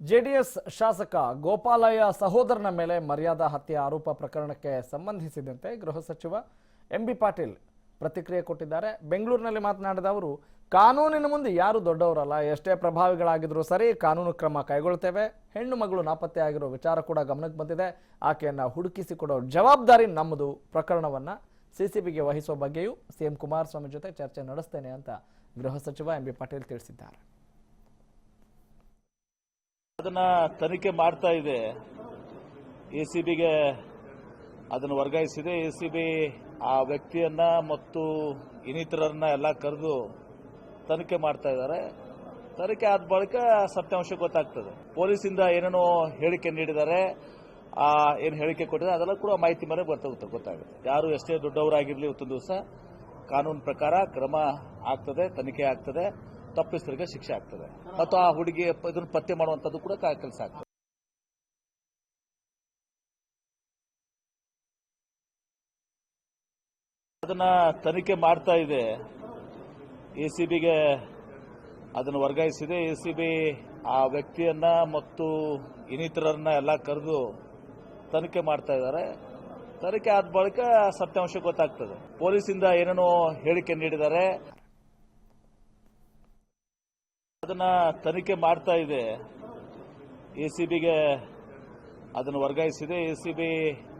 JDS ಶಾಸಕ ಗೋಪಾಲಯ್ಯ ಸಹೋದರನ ಮೇಲೆ ಮರ್ಯಾದಾ ಹತ್ಯೆ ಆರೋಪ ಪ್ರಕರಣಕ್ಕೆ ಸಂಬಂಧಿಸಿದಂತೆ ಗೃಹ ಸಚಿವ ಎಂ ಬಿ ಪಾಟೀಲ್ ಪ್ರತಿಕ್ರಿಯೆ ಕೊಟ್ಟಿದ್ದಾರೆ. ಬೆಂಗಳೂರಿನಲ್ಲಿ ಮಾತನಾಡಿದ ಅವರು, ಕಾನೂನಿನ ಮುಂದೆ ಯಾರು ದೊಡ್ಡವರಲ್ಲ, ಎಷ್ಟೇ ಪ್ರಭಾವಿಗಳಾಗಿದ್ರೂ ಸರಿ ಕಾನೂನು ಕ್ರಮ ಕೈಗೊಳ್ತೇವೆ. ಹೆಣ್ಣು ಮಗಳು ನಾಪತ್ತೆ ಆಗಿರೋ ವಿಚಾರ ಕೂಡ ಗಮನಕ್ಕೆ ಬಂದಿದೆ. ಆಕೆಯನ್ನು ಹುಡುಕಿಸಿಕೊಡೋ ಜವಾಬ್ದಾರಿ ನಮ್ಮದು. ಪ್ರಕರಣವನ್ನ ಸಿಸಿಬಿಗೆ ವಹಿಸುವ ಬಗ್ಗೆಯೂ ಸಿಎಂ ಕುಮಾರಸ್ವಾಮಿ ಜೊತೆ ಚರ್ಚೆ ನಡೆಸ್ತೇನೆ ಅಂತ ಗೃಹ ಸಚಿವ ಎಂ ಬಿ ಪಾಟೀಲ್ ತಿಳಿಸಿದ್ದಾರೆ. ಅದನ್ನ ತನಿಖೆ ಮಾಡ್ತಾ ಇದೆ. ಎ ಸಿ ಅದನ್ನು ವರ್ಗಾಯಿಸಿದೆ. ಎ ಆ ವ್ಯಕ್ತಿಯನ್ನ ಮತ್ತು ಇನ್ನಿತರನ್ನ ಎಲ್ಲ ಕರೆದು ತನಿಖೆ ಮಾಡ್ತಾ ಇದ್ದಾರೆ. ತನಿಖೆ ಆದ ಬಳಿಕ ಸತ್ಯಾಂಶ ಗೊತ್ತಾಗ್ತದೆ. ಪೊಲೀಸಿಂದ ಏನೇನೋ ಹೇಳಿಕೆ ನೀಡಿದ್ದಾರೆ. ಆ, ಏನು ಹೇಳಿಕೆ ಕೊಟ್ಟಿದ್ದಾರೆ, ಅದೆಲ್ಲ ಕೂಡ ಮಾಹಿತಿ ಮೇಲೆ ಗೊತ್ತಾಗುತ್ತೆ ಗೊತ್ತಾಗುತ್ತೆ. ಯಾರು ಎಷ್ಟೇ ದೊಡ್ಡವರಾಗಿರಲಿ, ಇವತ್ತೊಂದು ದಿವಸ ಕಾನೂನು ಪ್ರಕಾರ ಕ್ರಮ ಆಗ್ತದೆ, ತನಿಖೆ ಆಗ್ತದೆ. ತಪ್ಪಿಸ್ತರಿಗೆ ಶಿಕ್ಷೆ ಆಗ್ತದೆ. ಮತ್ತು ಆ ಹುಡುಗಿ ಇದನ್ನು ಪತ್ತೆ ಮಾಡುವಂಥದ್ದು ಕೂಡ ಕೆಲಸ ಆಗ್ತದೆ. ಅದನ್ನ ತನಿಖೆ ಮಾಡ್ತಾ ಇದೆ. ಎ ಸಿ ಬಿಗೆ ಅದನ್ನು ವರ್ಗಾಯಿಸಿದೆ. ಎ ಸಿ ಬಿ ಆ ವ್ಯಕ್ತಿಯನ್ನ ಮತ್ತು ಇನ್ನಿತರನ್ನ ಎಲ್ಲ ಕರೆದು ತನಿಖೆ ಮಾಡ್ತಾ ಇದ್ದಾರೆ. ತನಿಖೆ ಆದ ಬಳಿಕ ಸತ್ಯಾಂಶ ಗೊತ್ತಾಗ್ತದೆ. ಪೊಲೀಸಿಂದ ಏನೇನೋ ಹೇಳಿಕೆ ನೀಡಿದ್ದಾರೆ. ಅದನ್ನ ತನಿಖೆ ಮಾಡ್ತಾ ಇದೆ. ಎ ಸಿ ಅದನ್ನು ವರ್ಗಾಯಿಸಿದೆ. ಎ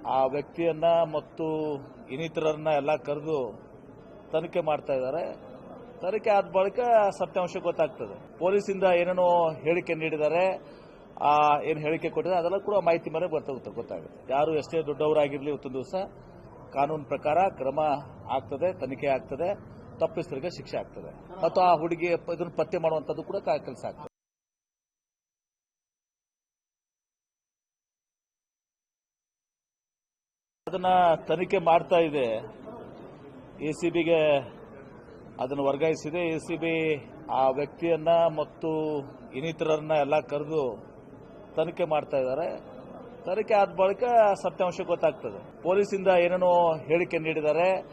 ಆ ವ್ಯಕ್ತಿಯನ್ನ ಮತ್ತು ಇನ್ನಿತರನ್ನ ಎಲ್ಲ ಕರೆದು ತನಿಖೆ ಮಾಡ್ತಾ ಇದ್ದಾರೆ. ತನಿಖೆ ಆದ ಬಳಿಕ ಸತ್ಯಾಂಶ ಗೊತ್ತಾಗ್ತದೆ. ಪೊಲೀಸಿಂದ ಏನೇನೋ ಹೇಳಿಕೆ ನೀಡಿದ್ದಾರೆ. ಆ ಏನು ಹೇಳಿಕೆ ಕೊಟ್ಟಿದ್ದಾರೆ, ಅದೆಲ್ಲ ಕೂಡ ಮಾಹಿತಿ ಮೇಲೆ ಗೊತ್ತಾಗುತ್ತೆ ಗೊತ್ತಾಗುತ್ತೆ. ಯಾರು ಎಷ್ಟೇ ದೊಡ್ಡವರಾಗಿರಲಿ, ಇವತ್ತೊಂದು ದಿವಸ ಕಾನೂನು ಪ್ರಕಾರ ಕ್ರಮ ಆಗ್ತದೆ, ತನಿಖೆ ಆಗ್ತದೆ. ತಪ್ಪಿಸ್ತರಿಗೆ ಶಿಕ್ಷೆ ಆಗ್ತದೆ. ಮತ್ತು ಆ ಹುಡುಗಿ ಇದನ್ನು ಪತ್ತೆ ಮಾಡುವಂಥದ್ದು ಕೂಡ ಕೆಲಸ ಆಗ್ತದೆ. ಅದನ್ನ ತನಿಖೆ ಮಾಡ್ತಾ ಇದೆ. ಎ ಸಿ ಬಿಗೆ ಅದನ್ನು ವರ್ಗಾಯಿಸಿದೆ. ಎ ಸಿ ಬಿ ಆ ವ್ಯಕ್ತಿಯನ್ನ ಮತ್ತು ಇನ್ನಿತರನ್ನ ಎಲ್ಲ ಕರೆದು ತನಿಖೆ ಮಾಡ್ತಾ ಇದ್ದಾರೆ. ತನಿಖೆ ಆದ ಬಳಿಕ ಸತ್ಯಾಂಶ ಗೊತ್ತಾಗ್ತದೆ. ಪೊಲೀಸಿಂದ ಏನೇನೋ ಹೇಳಿಕೆ ನೀಡಿದ್ದಾರೆ.